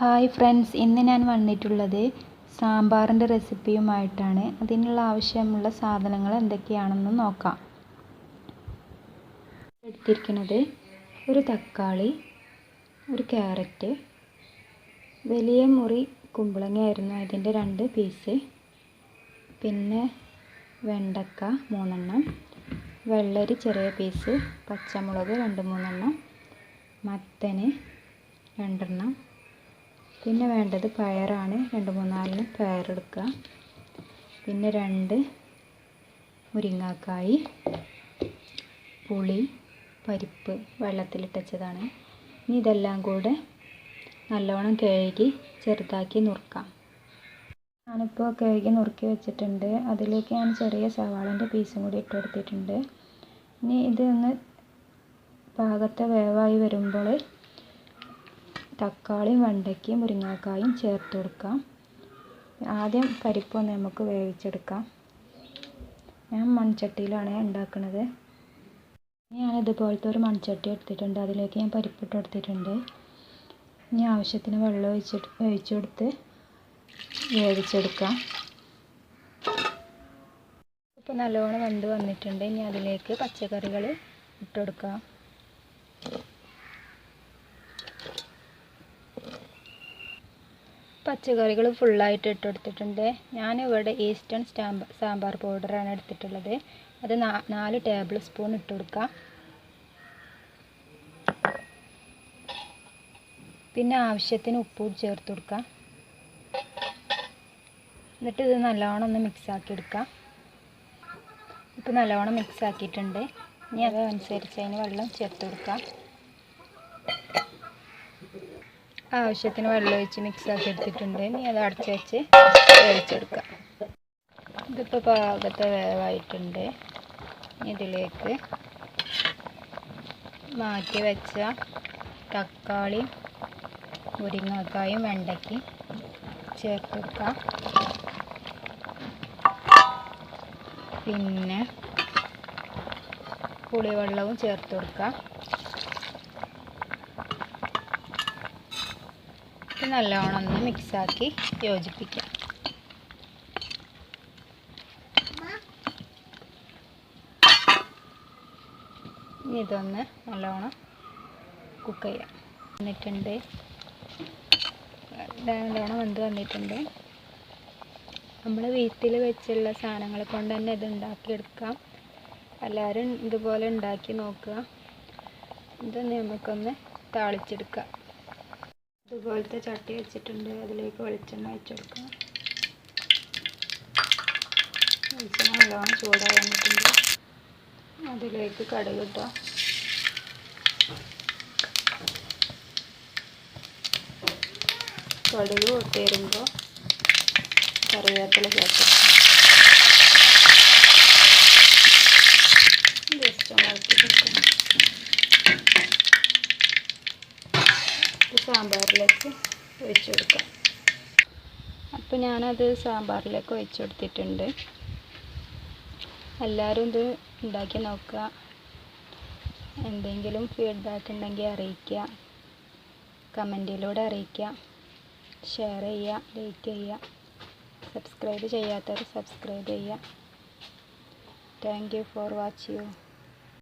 Hi friends ഇന്ന് ഞാൻ വന്നിട്ടുള്ളത് സാമ്പാറിന്റെ റെസിപ്പിയുമായിട്ടാണ്. അതിനുള്ള ആവശ്യമുള്ള സാധനങ്ങൾ എന്തൊക്കെയാണെന്ന് നോക്കാം. എടുത്തിരിക്കുന്നത് ഒരു തക്കാളി ഒരു ക്യാരറ്റ് വലിയ മുറി കുമ്പളങ്ങയായിരുന്നു അതിന്റെ രണ്ട് പീസ്. പിന്നെ വെണ്ടക്ക മൂന്നെണ്ണം വെള്ളരി ചെറിയ പീസ് പച്ചമുളക് രണ്ട് മൂന്നെണ്ണം മത്തന് രണ്ടെണ്ണം പിന്നെ വേണ്ടത് പയറാണ്. രണ്ട് മൂന്നാലിന് പയറെടുക്കുക. പിന്നെ രണ്ട് മുരിങ്ങാക്കായി പുളി പരിപ്പ് വെള്ളത്തിലിട്ടച്ചതാണ്. ഇനി ഇതെല്ലാം കൂടെ നല്ലോണം കഴുകി ചെറുതാക്കി നുറുക്കാം. ഞാനിപ്പോൾ കഴുകി നുറുക്കി വെച്ചിട്ടുണ്ട്. അതിലേക്ക് ഞാൻ ചെറിയ സവാളന്റെ പീസും കൂടി ഇട്ട് കൊടുത്തിട്ടുണ്ട്. ഇനി ഇതൊന്ന് പാകത്തെ വേവായി വരുമ്പോൾ തക്കാളിയും വെണ്ടയ്ക്കയും മുരിങ്ങാക്കായും ചേർത്ത് കൊടുക്കാം. ആദ്യം പരിപ്പൊന്ന് നമുക്ക് വേവിച്ചെടുക്കാം. ഞാൻ മൺചട്ടിയിലാണ് ഉണ്ടാക്കുന്നത് ഞാൻ ഇതുപോലത്തെ ഒരു മൺചട്ടി എടുത്തിട്ടുണ്ട്. അതിലേക്ക് ഞാൻ പരിപ്പിട്ട് കൊടുത്തിട്ടുണ്ട്. ഇനി ആവശ്യത്തിന് വെള്ളം ഒഴിച്ചിട്ട് ഒഴിച്ചു കൊടുത്ത് വേവിച്ചെടുക്കാം. ഇപ്പോൾ നല്ലോണം വെന്ത് വന്നിട്ടുണ്ട്. ഇനി അതിലേക്ക് പച്ചക്കറികൾ ഇട്ട് കൊടുക്കാം. പച്ചക്കറികൾ ഫുള്ളായിട്ട് ഇട്ട് കൊടുത്തിട്ടുണ്ട് ഞാനിവിടെ ഈസ്റ്റേൺ സ്റ്റാമ്പ് സാമ്പാർ പൗഡറാണ് എടുത്തിട്ടുള്ളത്. അത് നാല് ടേബിൾ സ്പൂൺ ഇട്ട് കൊടുക്കാം. പിന്നെ ആവശ്യത്തിന് ഉപ്പ് ചേർത്ത് കൊടുക്കുക എന്നിട്ട് ഇത് നല്ലവണ്ണം ഒന്ന് മിക്സ് ആക്കി എടുക്കാം. ഇപ്പോൾ നല്ലോണം മിക്സ് ആക്കിയിട്ടുണ്ട്. ഇനി അതനുസരിച്ച് അതിന് വെള്ളം ചേർത്ത് കൊടുക്കാം. ആവശ്യത്തിന് വെള്ളം ഒഴിച്ച് മിക്സ് ആക്കി എടുത്തിട്ടുണ്ട്. ഇനി അത് അടച്ച് വെച്ച് വേവിച്ചെടുക്കാം ഇതിപ്പോൾ പാകത്തെ വേവായിട്ടുണ്ട്. ഇതിലേക്ക് മാറ്റി വെച്ച തക്കാളി മുരിങ്ങക്കായും വെണ്ടയ്ക്ക് ചേർത്ത് കൊടുക്കാം പിന്നെ പുളിവെള്ളവും ചേർത്ത് കൊടുക്കാം. നല്ലോണം ഒന്ന് മിക്സാക്കി യോജിപ്പിക്കാം. ഇതൊന്ന് നല്ലോണം കുക്ക് ചെയ്യാം. വന്നിട്ടുണ്ട്. നല്ലോണം വെന്ത് വന്നിട്ടുണ്ട്. നമ്മൾ വീട്ടിൽ വെച്ചുള്ള സാധനങ്ങൾ കൊണ്ട് തന്നെ ഇത് ഉണ്ടാക്കിയെടുക്കാം. എല്ലാവരും ഇതുപോലെ ഉണ്ടാക്കി നോക്കുക. ഇതൊന്ന് നമുക്കൊന്ന് താളിച്ചെടുക്കാം. ഇതുപോലത്തെ ചട്ടി വെച്ചിട്ടുണ്ട്. അതിലേക്ക് വെളിച്ചെണ്ണ ഒഴിച്ചു കൊടുക്കാം. വെളിച്ചെണ്ണ നല്ലോണം ചൂടായി വന്നിട്ടുണ്ട്. അതിലേക്ക് കടുക് കിട്ടാം കടുക് പൊട്ടിയിരുമ്പോൾ കറിവേപ്പില ചേർത്ത് ജസ്റ്റ് ഒന്ന് സാമ്പാറിലേക്ക് ഒഴിച്ച് കൊടുക്കാം. അപ്പോൾ ഞാനത് സാമ്പാറിലേക്ക് ഒഴിച്ച് കൊടുത്തിട്ടുണ്ട്. എല്ലാവരും ഇത് ഉണ്ടാക്കി നോക്കുക. എന്തെങ്കിലും ഫീഡ്ബാക്ക് ഉണ്ടെങ്കിൽ അറിയിക്കുക. കമന്റിലൂടെ അറിയിക്കുക. ഷെയർ ചെയ്യുക ലൈക്ക് ചെയ്യുക. സബ്സ്ക്രൈബ് ചെയ്യാത്തവർ സബ്സ്ക്രൈബ് ചെയ്യുക. Thank you for watch you